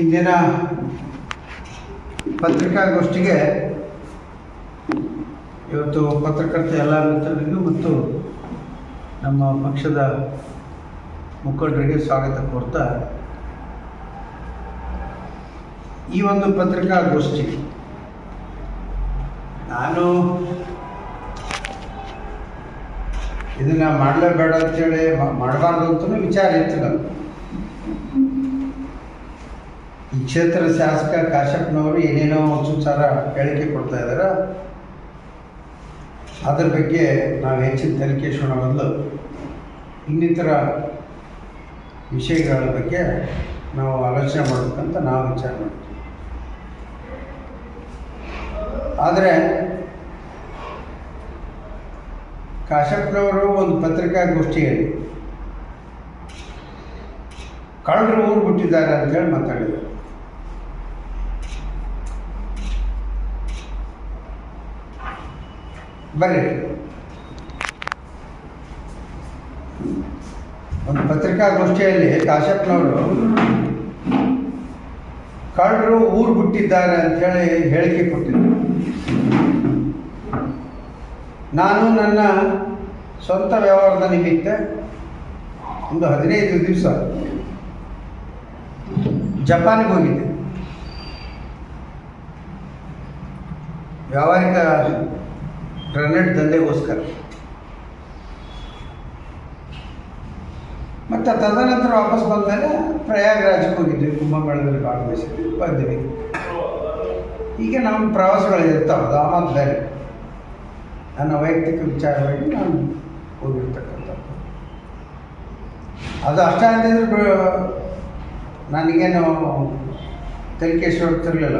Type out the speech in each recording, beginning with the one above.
ಇಂದಿನ ಪತ್ರಿಕಾಗೋಷ್ಠಿಗೆ ಇವತ್ತು ಪತ್ರಕರ್ತ ಎಲ್ಲ ಮಿತ್ರರಿಗೂ ಮತ್ತು ನಮ್ಮ ಪಕ್ಷದ ಮುಖಂಡರಿಗೆ ಸ್ವಾಗತ ಕೋರ್ತಾ, ಈ ಒಂದು ಪತ್ರಿಕಾಗೋಷ್ಠಿ ನಾನು ಇದನ್ನ ಮಾಡಲೇಬೇಡ ಅಂತೇಳಿ ಮಾಡಬಾರ್ದು ಅಂತಲೂ ವಿಚಾರ ಇತ್ತು ನನಗೆ ಈ ಕ್ಷೇತ್ರ ಶಾಸಕ ಕಾಶಪ್ಪನವರು ಏನೇನೋ ಸುಚಾರ ಹೇಳಿಕೆ ಕೊಡ್ತಾ ಇದ್ದಾರೆ. ಅದರ ಬಗ್ಗೆ ನಾವು ಹೆಚ್ಚಿನ ತನಿಖೆ ಬದಲು ಇನ್ನಿತರ ವಿಷಯಗಳ ಬಗ್ಗೆ ನಾವು ಆಲೋಚನೆ ಮಾಡಬೇಕಂತ ನಾವು ವಿಚಾರ ಮಾಡ್ತೀವಿ. ಆದರೆ ಕಾಶಪ್ಪನವರು ಒಂದು ಪತ್ರಿಕಾಗೋಷ್ಠಿಯಲ್ಲಿ ಕಳ್ಳರು ಊರು ಬಿಟ್ಟಿದ್ದಾರೆ ಅಂತೇಳಿ ಮಾತಾಡಿದರು. ಬರ್ರಿ. ಒಂದು ಪತ್ರಿಕಾಗೋಷ್ಠಿಯಲ್ಲಿ ಕಾಶಪ್ಪನವರು ಕಳ್ಳರು ಊರು ಬಿಟ್ಟಿದ್ದಾರೆ ಅಂತೇಳಿ ಹೇಳಿಕೆ ಕೊಟ್ಟಿದ್ದರು ನಾನು ನನ್ನ ಸ್ವಂತ ವ್ಯವಹಾರದ ನಿಮಿತ್ತ ಒಂದು ಹದಿನೈದು ದಿವಸ ಜಪಾನ್ಗೆ ಹೋಗಿದ್ದೆ. ವ್ಯಾವಹಾರಿಕ ಗ್ರನೇಡ್ ದಂಧೆಗೋಸ್ಕರ. ಮತ್ತು ತದನಂತರ ವಾಪಸ್ ಬಂದಮೇಲೆ ಪ್ರಯಾಗ್ರಾಜ್ಗೆ ಹೋಗಿದ್ವಿ, ಕುಂಭಮೇಳದಲ್ಲಿ ಭಾಗವಹಿಸಿದ್ವಿ, ಬಂದ್ವಿ. ಈಗ ನಮ್ಮ ಪ್ರವಾಸಗಳು ಇರ್ತಾವೆ ಅದು ಆಮದು ಬೇರೆ ನನ್ನ ವೈಯಕ್ತಿಕ ವಿಚಾರವಾಗಿ ನಾನು ಹೋಗಿರ್ತಕ್ಕಂಥದ್ದು. ಅದು ಅಷ್ಟೇ ನನಗೇನು ತನಿಖೆ ಹೋಗ್ತಿರ್ಲಿಲ್ಲ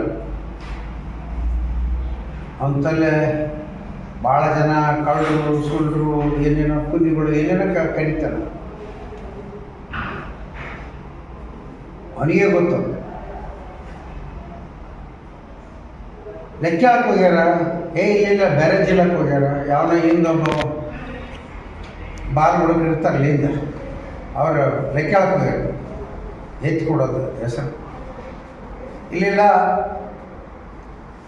ಅಂತಲ್ಲೇ ಭಾಳ ಜನ ಕಳ್ಳರು ಸುಳ್ಳರು ಏನೇನೋ ಕುನಿಗಳು ಏನೇನೋ ಕ ಕರೀತಾರೆ. ಅವನಿಗೆ ಗೊತ್ತು. ಲೆಕ್ಕ ಹೋಗ್ಯಾರ? ಏ, ಇಲ್ಲ ಬೇರೆ ಜಿಲ್ಲೆಗೆ ಹೋಗ್ಯಾರ. ಯಾವನೋ ಹಿಂದೊಬ್ಬ ಬಾಲ್ ಹುಡುಗರು ಇರ್ತಾರೆ ಇಲ್ಲಿಂದ ಅವರು ಲೆಕ್ಕ ಹೋಗ್ಯಾರ. ಎತ್ತಿ ಕೊಡೋದು ಹೆಸರು. ಇಲ್ಲಿಲ್ಲ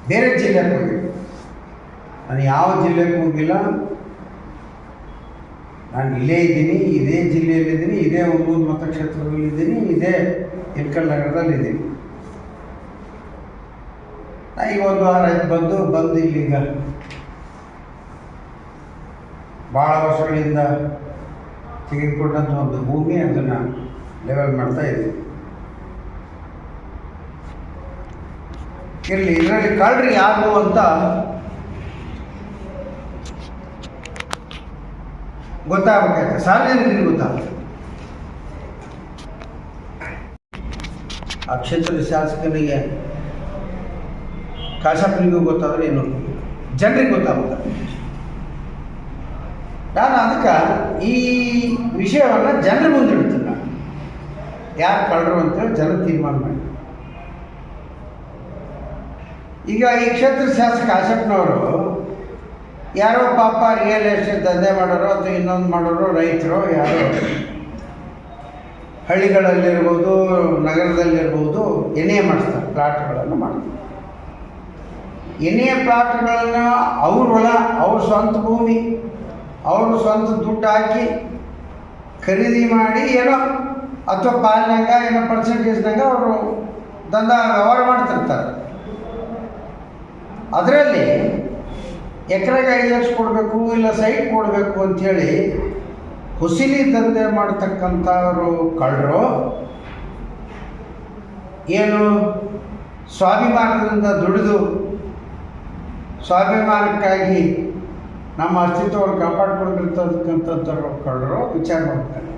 ಬೇರೆ ಜಿಲ್ಲೆಗೆ ಹೋಗಿ ನಾನು ಯಾವ ಜಿಲ್ಲೆಗೂ ಹೋಗಿಲ್ಲ. ನಾನು ಇಲ್ಲೇ ಇದ್ದೀನಿ, ಇದೇ ಜಿಲ್ಲೆಯಲ್ಲಿದ್ದೀನಿ, ಇದೇ ಒಂದೂರು ಮತಕ್ಷೇತ್ರದಲ್ಲಿದ್ದೀನಿ, ಇದೇ ಇಲ್ಕಲ್ ನಗರದಲ್ಲಿದ್ದೀನಿ. ನಾ ಈಗ ಒಂದು ವಾರ ಬಂದು ಬಂದು ಇಲ್ಲಿಗ ಭಾಳ ವರ್ಷಗಳಿಂದ ತೆಗೆದುಕೊಂಡಂಥ ಒಂದು ಭೂಮಿ ಅದನ್ನು ಲೆವೆಲ್ ಮಾಡ್ತಾ ಇದ್ದೀನಿ. ಇರಲಿ, ಇದರಲ್ಲಿ ಕಳ್ರಿ ಯಾರು ಅಂತ ಗೊತ್ತಾಗಬೇಕಾಯ್ತು. ಸಾರ್ವಜನಿಕರಿಗೆ ಗೊತ್ತಾಗ್ತದೆ ಆ ಕ್ಷೇತ್ರದ ಶಾಸಕರಿಗೆ ಕಾಶಪ್ಪನಿಗೂ ಗೊತ್ತಾದ್ರೆ ಏನು? ಜನರಿಗೆ ಗೊತ್ತಾಗುತ್ತೆ? ನಾನು ಅದಕ್ಕೆ ಈ ವಿಷಯವನ್ನು ಜನರ ಮುಂದೆ ಇಡ್ತೀನಿ ನಾನು. ಯಾರು ಕಳ್ಳರು ಅಂತೇಳಿ ಜನ ತೀರ್ಮಾನ ಮಾಡಿ. ಈಗ ಈ ಕ್ಷೇತ್ರ ಶಾಸಕ ಆಶಪ್ಪನವರು ಯಾರೋ ಪಾಪ ರಿಯಲ್ ಎಸ್ಟೇಟ್ ದಂಧೆ ಮಾಡೋರು ಅಥವಾ ಇನ್ನೊಂದು ಮಾಡೋರು ರೈತರು ಯಾರೋ. ಹಳ್ಳಿಗಳಲ್ಲಿರ್ಬೋದು, ನಗರದಲ್ಲಿರ್ಬೋದು ಎಣ್ಣೆ ಮಾಡಿಸ್ತಾರೆ, ಪ್ಲಾಟ್ಗಳನ್ನು ಮಾಡ್ತಾರೆ ಎಣ್ಣೆ ಪ್ಲಾಟ್ಗಳನ್ನು ಅವ್ರ ಹೊಲ, ಅವ್ರ ಸ್ವಂತ ಭೂಮಿ, ಅವ್ರ ಸ್ವಂತ ದುಡ್ಡು ಹಾಕಿ ಖರೀದಿ ಮಾಡಿ ಏನೋ ಅಥವಾ ಪಾಲ್ನಾಗ, ಏನೋ ಪರ್ಸೆಂಟೇಜ್ನಾಗ ಅವರು ದಂಧ ವ್ಯವಹಾರ ಮಾಡ್ತಿರ್ತಾರೆ. ಅದರಲ್ಲಿ ಎಕರೆಗೆ ಐದು ಲಕ್ಷ ಕೊಡಬೇಕು ಇಲ್ಲ ಸೈಟ್ ಕೊಡಬೇಕು ಅಂಥೇಳಿ ಹುಸಿಲಿ ದಂಧೆ ಮಾಡ್ತಕ್ಕಂಥವರು ಕಳ್ಳರು ಏನು ಸ್ವಾಭಿಮಾನದಿಂದ ದುಡಿದು ಸ್ವಾಭಿಮಾನಕ್ಕಾಗಿ ನಮ್ಮ ಅಸ್ತಿತ್ವವನ್ನು ಕಾಪಾಡ್ಕೊಂಡಿರ್ತಕ್ಕಂಥದ್ದು ಕಳ್ಳರು ವಿಚಾರ ಮಾಡ್ತಾರೆ.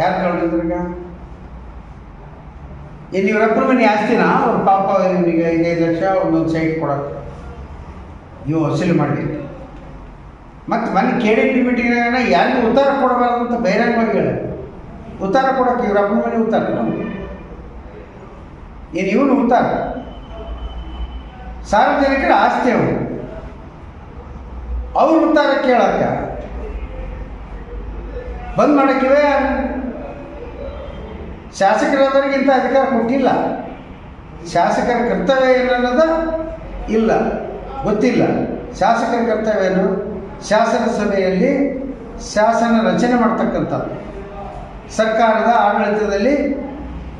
ಯಾರು ಕಳ್ಳಿದ್ರಿಗ ಏನು ಇವರಪ್ಪನ ಮನೆ ಆಸ್ತಿನ ಅವ್ರ ಪಾಪ ಇವನಿಗೆ ಐದೈದು ಲಕ್ಷ ಒಂದೊಂದು ಸೈಟ್ ಕೊಡೋಕ್ಕೆ. ಇವು ವಸೂಲಿ ಮಾಡಬೇಕು. ಮತ್ತು ಮನೆ ಕೆ ಡಿ ಯಾರಿಗೂ ಉತ್ತರ ಕೊಡಬಾರ್ದು ಅಂತ ಬಹಿರಂಗವಾಗಿ ಹೇಳ ಉತ್ತರ ಕೊಡೋಕೆ ಇವರಪ್ಪನ ಮನೆ ಉತ್ತರ ಏನು ಇವನು ಉತ್ತರ? ಸಾರ್ವಜನಿಕರ ಆಸ್ತಿ ಅವರು. ಅವ್ರ ಉತ್ತರ ಕೇಳಕ್ಕ ಬಂದ್ ಮಾಡಕ್ಕಿವೆ? ಶಾಸಕರಾದವರಿಗೆ ಇಂಥ ಅಧಿಕಾರ ಕೊಟ್ಟಿಲ್ಲ. ಶಾಸಕರ ಕರ್ತವ್ಯ ಏನನ್ನೋದು? ಇಲ್ಲ. ಗೊತ್ತಿಲ್ಲ. ಶಾಸಕರ ಕರ್ತವ್ಯ ಏನು? ಶಾಸನ ಸಭೆಯಲ್ಲಿ ಶಾಸನ ರಚನೆ ಮಾಡ್ತಕ್ಕಂಥದ್ದು. ಸರ್ಕಾರದ ಆಡಳಿತದಲ್ಲಿ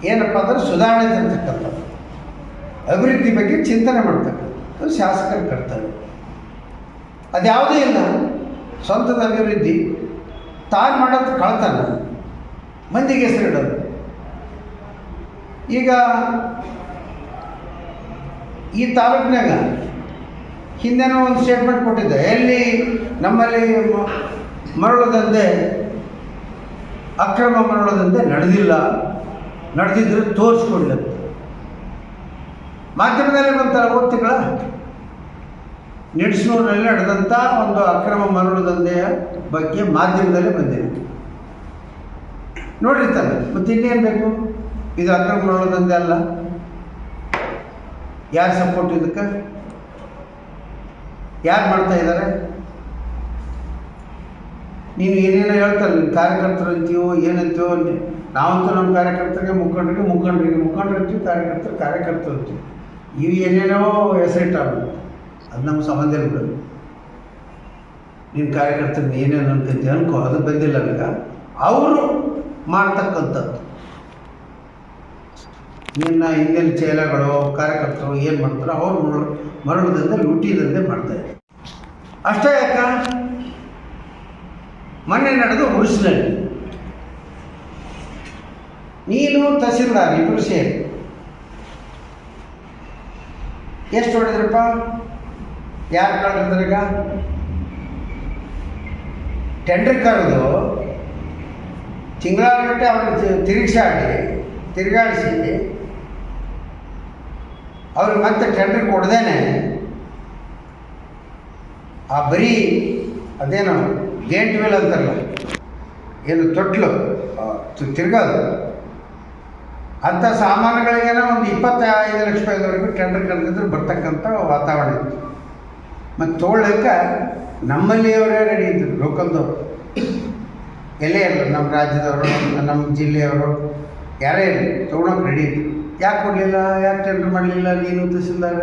ಏನಪ್ಪ ಅಂದ್ರೆ ಸುಧಾರಣೆ ತರ್ತಕ್ಕಂಥದ್ದು. ಅಭಿವೃದ್ಧಿ ಬಗ್ಗೆ ಚಿಂತನೆ ಮಾಡ್ತಕ್ಕಂಥದ್ದು ಶಾಸಕರ ಕರ್ತವ್ಯ. ಅದ್ಯಾವುದೂ ಇಲ್ಲ. ಸ್ವಂತದ ಅಭಿವೃದ್ಧಿ. ತಾನು ಮಾಡೋದು ಕಳ್ತನ ಮಂದಿಗೆ ಹೆಸರಿಡೋದು. ಈಗ ಈ ತಾಲೂಕಿನಾಗ ಹಿಂದೆನೋ ಒಂದು ಸ್ಟೇಟ್ಮೆಂಟ್ ಕೊಟ್ಟಿದ್ದೆ. ಎಲ್ಲಿ? ನಮ್ಮಲ್ಲಿ ಮರಳು ದಂಧೆ ಅಕ್ರಮ ಮರಳು ದಂಧೆ ನಡೆದಿಲ್ಲ. ನಡೆದಿದ್ರೆ ತೋರಿಸ್ಕೊಳ್ಳಿ ಮಾಧ್ಯಮದಲ್ಲಿ ಬಂತಲ್ಲ ಓದ್ತಿಗಳ ನಿಡ್ಸ್ನೂರಿನಲ್ಲಿ ನಡೆದಂಥ ಒಂದು ಅಕ್ರಮ ಮರಳು ದಂಧೆಯ ಬಗ್ಗೆ ಮಾಧ್ಯಮದಲ್ಲಿ ಬಂದಿದೆ. ನೋಡಿರಿ ತಾನೆ, ಮತ್ತೆ ಇನ್ನೇನು ಬೇಕು? ಇದು ಅಕ್ರಮ ಮರಳು ಅಲ್ಲ. ಯಾರು ಸಪೋರ್ಟ್ ಇದಕ್ಕೆ? ಯಾರು ಮಾಡ್ತಾ ಇದ್ದಾರೆ? ನೀನು ಏನೇನೋ ಹೇಳ್ತಾರೆ ನಿಮ್ಮ ಕಾರ್ಯಕರ್ತರು ಅಂತೀವೋ ಏನಂತೀವೋ ನಾವಂತೂ ನಮ್ಮ ಕಾರ್ಯಕರ್ತರಿಗೆ ಮುಖಂಡರಿಗೆ ಮುಖಂಡರಿಗೆ, ಮುಖಂಡರು ಅಂತೀವಿ ಕಾರ್ಯಕರ್ತರು ಕಾರ್ಯಕರ್ತರು ಅಂತೀವಿ ಇವು ಏನೇನೋ ಹೆಸರಿಟ್ಟಾವೆ ಅದು ನಮ್ಮ ಸಂಬಂಧ ಇಲ್ಲ ಬಿಡು. ನಿನ್ನ ಕಾರ್ಯಕರ್ತರು ಏನೇನು ಅನ್ಕೊಂತೀವಿ ಅನ್ಕೋ, ಅದು ಬಂದಿಲ್ಲ ನನಗೆ. ಅವರು ಮಾಡ್ತಕ್ಕಂಥದ್ದು. ನಿನ್ನ ಹಿಂದಿನ ಚೇಲಗಳು ಕಾರ್ಯಕರ್ತರು ಏನು ಮಾಡ್ತಾರೋ? ಅವ್ರು ಮರಳು ಮರಳದಂತೆ ಲೂಟಿದಂತೆ ಮಾಡ್ತಾರೆ. ಅಷ್ಟೇ ಯಾಕ? ಮೊನ್ನೆ ನಡೆದು ಉರುಸಿನಲ್ಲಿ ನೀನು ತಹಸೀಲ್ದಾರ್ ಇಬ್ಬರು ಸೇರಿ. ಎಷ್ಟು ಹೊಡೆದ್ರಪ್ಪ? ಯಾರು ಕಳೆದ್ರೀಗ ಟೆಂಡರ್ ಕರೆದು ತಿಂಗಳಾಗಟ್ಟೆ ಅವ್ರನ್ನ ತಿರುಗಿಸಾಡಿ ತಿರುಗಾಡಿಸಿ. ಅವ್ರಿಗೆ ಮತ್ತೆ ಟೆಂಡರ್ ಕೊಡ್ದೇನೆ. ಆ ಬರೀ ಅದೇನು ಗೇಟ್ ವೇಲ್ ಅಂತಾರಲ್ಲ, ಏನು ತೊಟ್ಲು ತಿರ್ಗೋದು. ಅಂಥ ಸಾಮಾನುಗಳಿಗೇನೋ ಒಂದು ಇಪ್ಪತ್ತೈದು ಲಕ್ಷ ರೂಪಾಯಿವರೆಗೂ ಟೆಂಡರ್ ಕರೆದಿದ್ರು ಬರ್ತಕ್ಕಂಥ ವಾತಾವರಣ ಇತ್ತು. ಮತ್ತು ತೊಗೊಳ್ಳಕ್ಕೆ ನಮ್ಮಲ್ಲಿಯವರೇ ಇದ್ದರು ಲೋಕಲ್ದವರು ಎಲ್ಲೇ ಇರಲಿ, ನಮ್ಮ ರಾಜ್ಯದವರು, ನಮ್ಮ ಜಿಲ್ಲೆಯವರು, ಯಾರೇ ಇರಲಿ ರೆಡಿ ಇತ್ತು ಯಾಕೆ ಕೊಡಲಿಲ್ಲ, ಯಾಕೆ ಟೆಂಡರ್ ಮಾಡಲಿಲ್ಲ, ನೀನು ತಹಸೀಲ್ದಾರ್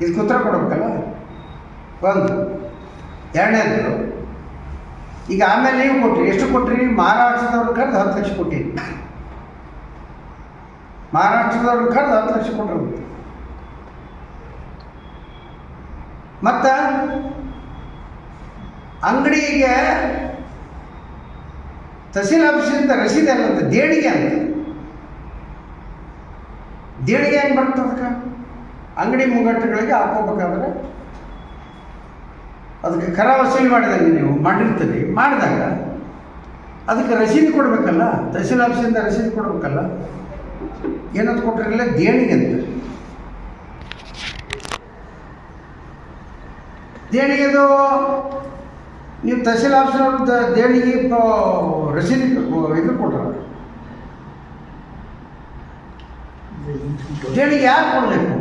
ಇದಕ್ಕೆ ಉತ್ತರ ಕೊಡಬೇಕಲ್ಲ? ಒಂದು, ಎರಡನೇದು, ಈಗ ಆಮೇಲೆ ನೀವು ಕೊಟ್ರಿ. ಎಷ್ಟು ಕೊಟ್ರಿ? ಮಹಾರಾಷ್ಟ್ರದವ್ರು ಕರೆದು ಹತ್ತು ಲಕ್ಷ ಕೊಟ್ಟಿರಿ ಮಹಾರಾಷ್ಟ್ರದವ್ರು ಕರೆದು ಹತ್ತು ಲಕ್ಷ ಕೊಟ್ಟರು ಮತ್ತು ಅಂಗಡಿಗೆ ತಹಸೀಲ್ ಆಫೀಸಿಂದ ರಸೀದಿ ಅಲ್ಲಂತ ದೇಣಿಗೆ ಅಂತ. ದೇಣಿಗೆ ಹೆಂಗೆ ಬರ್ತದೆ ಅದಕ್ಕೆ? ಅಂಗಡಿ ಮುಂಗಟ್ಟುಗಳಿಗೆ ಹಾಕೋಬೇಕಾದ್ರೆ ಅದಕ್ಕೆ ಕರ ವಸೂಲಿ ಮಾಡಿದಾಗ ನೀವು ಮಾಡಿರ್ತೀರಿ. ಮಾಡಿದಾಗ ಅದಕ್ಕೆ ರಸೀದಿ ಕೊಡಬೇಕಲ್ಲ? ತಹಸೀಲ್ ಆಫೀಸಿಂದ ರಸೀದಿ ಕೊಡಬೇಕಲ್ಲ? ಏನಂತ ಕೊಟ್ಟಿರಲಿಲ್ಲ ದೇಣಿಗೆ ಅಂತ. ದೇಣಿಗೆದು ನೀವು ತಹಸೀಲ್ ಆಫೀಸರ್ ದೇಣಿಗೆ ರಸೀದಿ ಇದು ಕೊಟ್ಟರು ದೇಣಿಗೆ ಯಾರು ಕೊಡಬೇಕು?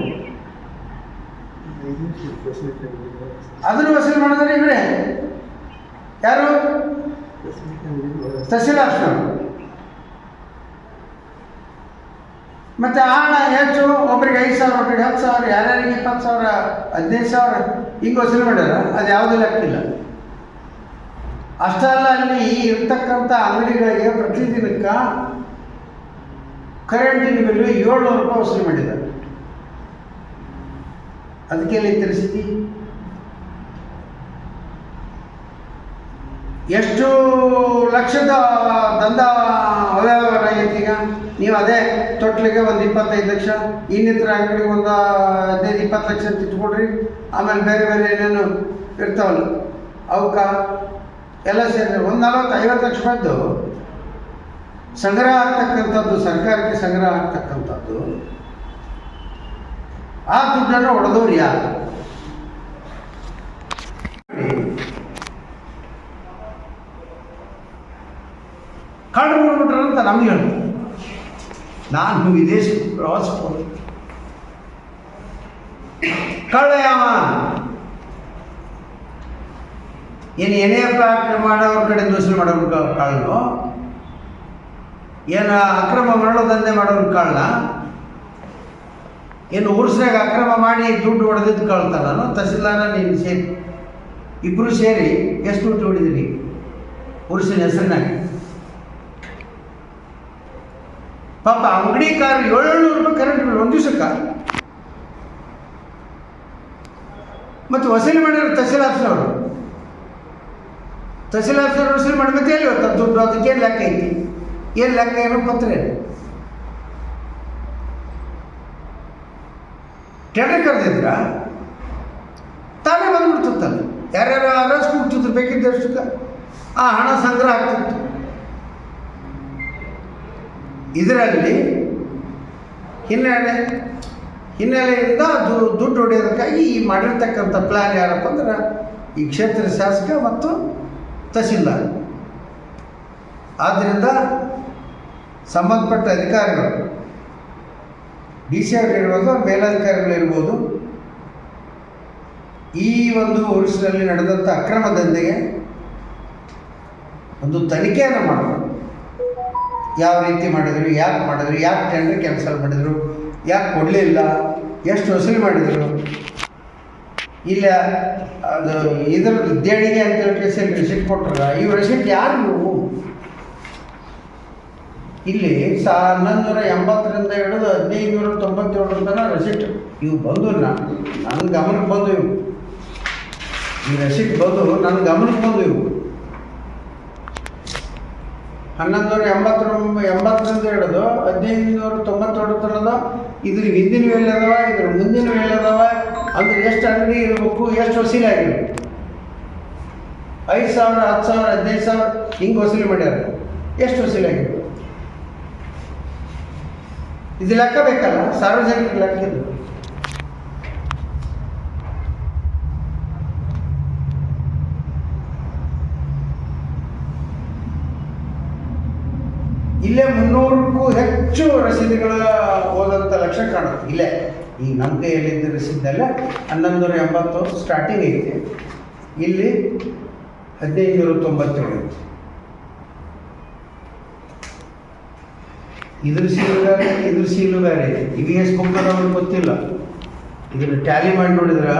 ಅದನ್ನು ವಸೂಲಿ ಮಾಡಿದ್ರೆ ಇವರೇ? ಯಾರು? ತಹಸೀಲ್ ಆಫೀಸರ್. ಮತ್ತು ಹಣ ಹೆಚ್ಚು, ಒಬ್ರಿಗೆ ಐದು ಸಾವಿರ, ಒಬ್ರಿಗೆ ಹತ್ತು ಸಾವಿರ, ಯಾರ್ಯಾರಿಗೆ ಇಪ್ಪತ್ತು ಸಾವಿರ, ಹದಿನೈದು ಸಾವಿರ ಹಿಂಗೆ ವಸೂಲಿ ಮಾಡ್ಯಾರ, ಅದು ಯಾವುದೂ ಲೆಕ್ಕಿಲ್ಲ ಅಷ್ಟೇ ಅಲ್ಲ, ಅಲ್ಲಿ ಇರ್ತಕ್ಕಂಥ ಅಂಗಡಿಗಳಿಗೆ ಪ್ರತಿದಿನಕ್ಕೆ ಕರೆಂಟಿನ ಬಿಲ್ಲು ಏಳ್ನೂರು ರೂಪಾಯಿ ವಸೂಲಿ ಮಾಡಿದ್ದಾರೆ. ಅದಕ್ಕೆ ಎಲ್ಲಿ ತಿಳಿಸಿದ್ದಿ ಎಷ್ಟು ಲಕ್ಷದ ದಂಧ ಅವ್ಯವಹಾರ ಈಗ. ನೀವು ಅದೇ ತೊಟ್ಲಿಗೆ ಒಂದು ಇಪ್ಪತ್ತೈದು ಲಕ್ಷ, ಇನ್ನಿತರ ಅಂಗಡಿಗೆ ಒಂದು ಹದಿನೈದು, ಇಪ್ಪತ್ತು ಲಕ್ಷ ಅಂತ ಇಟ್ಕೊಡ್ರಿ ಆಮೇಲೆ ಬೇರೆ ಬೇರೆ ಏನೇನು ಇರ್ತಾವಲ್ಲ. ಅವಕ್ಕ ಎಲ್ಲ ಸೇರಿ ಒಂದು ನಲವತ್ತು ಐವತ್ತು ಲಕ್ಷ ರೂಪಾಯಿದ್ದು ಸಂಗ್ರಹ ಆಗ್ತಕ್ಕಂಥದ್ದು, ಸರ್ಕಾರಕ್ಕೆ ಸಂಗ್ರಹ ಆಗ್ತಕ್ಕಂಥದ್ದು, ಆ ದುಡ್ಡನ್ನು ಹೊಡೆದವ್ರು ಯಾರು? ಕಳ್ರು ಅಂತ ನಮ್ಗೆ ಹೇಳ್ತಾರೆ ನಾನು ವಿದೇಶಕ್ಕೆ ಪ್ರವಾಸ ಕಳ್ಳ ಯಾವ ಏನು ಏನೇ ಪ್ರಾರ್ಥನೆ ಮಾಡೋರ ಕಡೆ ದೂಷಣೆ ಮಾಡೋರು ಕಾಳನು ಏನು ಅಕ್ರಮ ಮರಳು ದಂಧೆ ಮಾಡೋರು ಕಾಳನ ಏನು ಊರ್ಸ್ನಾಗ ಅಕ್ರಮ ಮಾಡಿ ದುಡ್ಡು ಹೊಡೆದಿದ್ದು ಕಳ್ತಾನು ತಹಸೀಲ್ದಾರ ನೀನು ಸೇರಿ ಇಬ್ಬರು ಸೇರಿ ಎಷ್ಟು ದುಡ್ಡು ಹೊಡಿದಿರಿ? ಊರ್ಸಿನ ಹೆಸರಿನಾಗ. ಪಾಪ ಅಂಗಡಿ ಕಾರ್ ಏಳ್ನೂರು ರೂಪಾಯಿ ಕರೆಂಟ್ ಬಿಲ್ ಒಂದು ದಿವಸಕ್ಕ. ಮತ್ತು ವಸೂಲಿ ಮಾಡಿರೋ ತಹಸೀಲ್ ಆಫೀಸ್ನವರು ತಹಸೀಲ್ ಆಫೀಸರ್ ವಸೂಲಿ ಮಾಡ್ಬೇಕು ಎಲ್ಲಿ ಹೋಗ್ತಾರೆ ದುಡ್ಡು ಅದಕ್ಕೆ ಏನು ಲೆಕ್ಕ ಐತಿ? ಏನು ಲೆಕ್ಕ ಏನೋ ಪತ್ರ ಟೆಂಡರ್ ಕರೆದಿದ್ರ? ತಾನೇ ಬಂದ್ಬಿಡ್ತಲ್ಲ ಯಾರ್ಯಾರು ಅರಸ್ ಕೂಗ್ತಿದ್ರು ಬೇಕಿದ್ದಷ್ಟಕ್ಕೆ ಆ ಹಣ ಸಂಗ್ರಹ ಆಗ್ತಿತ್ತು. ಇದರಲ್ಲಿ ಹಿನ್ನೆಲೆ, ಹಿನ್ನೆಲೆಯಿಂದ ದು, ದುಡ್ಡು ಹೊಡೆಯೋದಕ್ಕಾಗಿ ಈ ಮಾಡಿರ್ತಕ್ಕಂಥ ಪ್ಲ್ಯಾನ್ ಯಾರಪ್ಪ ಅಂದ್ರೆ ಈ ಕ್ಷೇತ್ರ ಶಾಸಕ ಮತ್ತು ತಹಸೀಲ್ದಾರ್ ಆದ್ದರಿಂದ ಸಂಬಂಧಪಟ್ಟ ಅಧಿಕಾರಿಗಳು, ಡಿ ಸಿ ಅವರು ಇರ್ಬೋದು ಮೇಲಧಿಕಾರಿಗಳು ಇರ್ಬೋದು, ಈ ಒಂದು ವರ್ಷದಲ್ಲಿ ನಡೆದಂಥ ಅಕ್ರಮ ದಂಧೆಗೆ ಒಂದು ತನಿಖೆಯನ್ನು ಮಾಡಬೇಕು ಯಾವ ರೀತಿ ಮಾಡಿದ್ರು, ಯಾಕೆ ಮಾಡಿದ್ರು, ಯಾಕೆ ಟೆಂಡರ್ ಕ್ಯಾನ್ಸಲ್ ಮಾಡಿದರು, ಯಾಕೆ ಕೊಡಲಿಲ್ಲ, ಎಷ್ಟು ವಸೂಲಿ ಮಾಡಿದರು ಇಲ್ಲ, ಅದು ಇದ್ರ ದೇಣಿಗೆ ಅಂತ ಹೇಳಿ ರಿಸಿಪ್ಟ್ ಕೊಟ್ರಲ್ಲ, ಈ ರಿಸಿಪ್ಟ್ ಯಾರು ನೀವು? ಇಲ್ಲಿ ಸಾ ಹನ್ನೊಂದು ನೂರ ಎಂಬತ್ತರಿಂದ ಹಿಡಿದು ಹದಿನೈದು ನೂರ ತೊಂಬತ್ತೇಳರ ತನಕ ರೆಸಿಟ್ ಇವು ಬಂದು ನನ್ನ ಗಮನಕ್ಕೆ ಬಂದು ಇವು. ಈ ರೆಸಿಟ್ ಬಂದು ನನ್ನ ಗಮನಕ್ಕೆ ಬಂದು ಇವು. ಹನ್ನೊಂದು ನೂರ ಎಂಬತ್ತರ, ಎಂಬತ್ತರಿಂದ ಹಿಡಿದು ಹದಿನೈದು ನೂರ ತೊಂಬತ್ತೇಳು ತನದ ಇದ್ರ ಹಿಂದಿನ ವೇಳೆ ಅದಾವ, ಇದ್ರ ಮುಂದಿನ ವೇಳೆ ಅದಾವ ಅಂದ್ರೆ ಎಷ್ಟು ಅಂಗಡಿ ಇರಬೇಕು, ಎಷ್ಟು ವಸೂಲಿ ಆಗಿರ್ಬೇಕು? ಐದು ಸಾವಿರ, ಹತ್ತು ಸಾವಿರ, ಹದಿನೈದು ಸಾವಿರ ಹಿಂಗೆ ವಸೂಲಿ ಮಾಡ್ಯಾರ. ಎಷ್ಟು ವಸೂಲಿ ಆಗಿರ್ಬೇಕು? ಇದು ಲೆಕ್ಕ ಬೇಕಲ್ಲ ಸಾರ್ವಜನಿಕ ಲೆಕ್ಕ ಇಲ್ಲೇ ಮುನ್ನೂರಕ್ಕೂ ಹೆಚ್ಚು ರಸೀದಿಗಳ ಹೋದಂಥ ಲಕ್ಷ ಕಾಣುತ್ತೆ. ಇಲ್ಲೇ, ಈ ನಮ್ಮ ಕೈಯಲ್ಲಿದ್ದ ಹನ್ನೊಂದು ನೂರ ಎಂಬತ್ತು ಸ್ಟಾರ್ಟಿಂಗ್ ಐತೆ. ಇಲ್ಲಿ ಹದಿನೈದು ನೂರ ತೊಂಬತ್ತೇಳು ಐತೆ. ಇದ್ರ ಸೀಲು ಬೇರೆ, ಇದ್ರ ಸೀಲು ಬೇರೆ ಐತಿ. ವಿ ಎಸ್ ಬುಕ್ ಅದಾವ ಗೊತ್ತಿಲ್ಲ. ಇದನ್ನು ಟ್ಯಾಲಿ ಮಾಡಿ ನೋಡಿದ್ರೆ,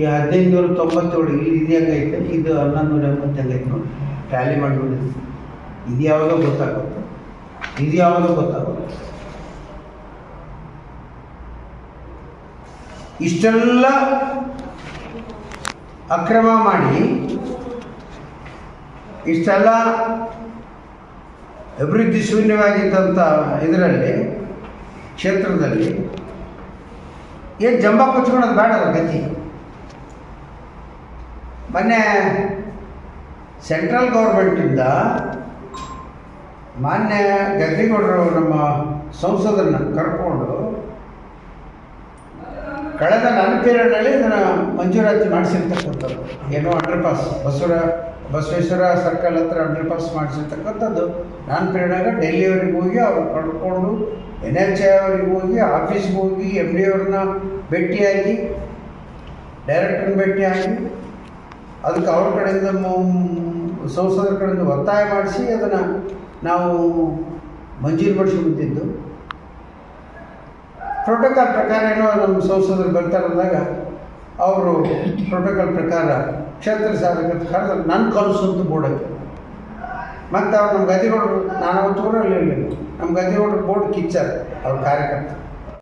ಈ ಹದಿನೈದು ನೂರ ತೊಂಬತ್ತೇಳು ಇಲ್ಲಿ ಇದು ಹೆಂಗೈತೆ ಇದು ಹನ್ನೊಂದು ನೂರ ಎಂಬತ್ತು ಹೆಂಗೈತೆ ನೋಡಿ. ಟ್ಯಾಲಿ ಮಾಡಿ ನೋಡಿದ್ರೆ. ಇದು ಯಾವಾಗ ಗೊತ್ತಾಗುತ್ತೆ? ಇದು ಯಾವಾಗ ಗೊತ್ತಾಗುತ್ತೆ ಇಷ್ಟೆಲ್ಲ ಅಕ್ರಮ ಮಾಡಿ, ಇಷ್ಟೆಲ್ಲ ಅಭಿವೃದ್ಧಿ ಶೂನ್ಯವಾಗಿದ್ದಂಥ ಇದರಲ್ಲಿ, ಕ್ಷೇತ್ರದಲ್ಲಿ, ಏನು ಜಂಬ ಕೊಚ್ಕೊಳೋದು ಬೇಡ ಗತಿ? ಮೊನ್ನೆ ಸೆಂಟ್ರಲ್ ಗೌರ್ಮೆಂಟಿಂದ ಮಾನ್ಯ ಗದ್ದಿಗೌಡರು ನಮ್ಮ ಸಂಸದರನ್ನ ಕರ್ಕೊಂಡು, ಕಳೆದ ನನ್ನ ಪೀರಿಯಡ್ನಲ್ಲಿ ಇದನ್ನು ಮಂಜೂರಾತಿ ಮಾಡಿಸಿರ್ತಕ್ಕಂಥದ್ದು. ಏನೋ ಅಂಡರ್ ಪಾಸ್ ಬಸವರ, ಬಸವೇಶ್ವರ ಸರ್ಕಲ್ ಹತ್ರ ಅಂಡರ್ ಪಾಸ್ ಮಾಡಿಸಿರ್ತಕ್ಕಂಥದ್ದು. ನನ್ನ ಪೀರಿಯಡ್ನಾಗ ಡೆಲ್ಲಿಯವರಿಗೆ ಹೋಗಿ ಅವ್ರು ಕರ್ಕೊಂಡು ಎನ್ ಎಚ್ ಐ ಅವ್ರಿಗೆ ಹೋಗಿ ಆಫೀಸ್ಗೆ ಹೋಗಿ ಎಂ ಡಿ ಅವ್ರನ್ನ ಭೇಟಿಯಾಗಿ ಡೈರೆಕ್ಟರ್ನ ಭೇಟಿಯಾಗಿ, ಅದಕ್ಕೆ ಅವ್ರ ಕಡೆಯಿಂದ ಸಂಸದರ ಕಡೆಯಿಂದ ಒತ್ತಾಯ ಮಾಡಿಸಿ ಅದನ್ನು ನಾವು ಮಂಜೂರು ಮಾಡಿಸಿ ಬಂದಿದ್ದು ಪ್ರೋಟೋಕಾಲ್ ಪ್ರಕಾರ ಏನೋ ನಮ್ಮ ಸಂಸದರು ಬರ್ತಾರಂದಾಗ ಅವರು ಪ್ರೋಟೋಕಾಲ್ ಪ್ರಕಾರ ಕ್ಷೇತ್ರ ಸಾಧಕ ಕರೆದು ನನ್ನ ಕನಸು ಅಂತ ಬೋರ್ಡಕ್ಕೆ ಮತ್ತು ಅವ್ರು ನಮ್ಮ ಗದಿಗೋಡರು ನಾನು ಅವತ್ತು ಊರಲ್ಲಿ ಇರಲಿಲ್ಲ. ನಮ್ಮ ಗದಿಗೋಡರು ಬೋರ್ಡ್ ಕಿಚ್ಚಾರ ಅವ್ರ ಕಾರ್ಯಕರ್ತರು.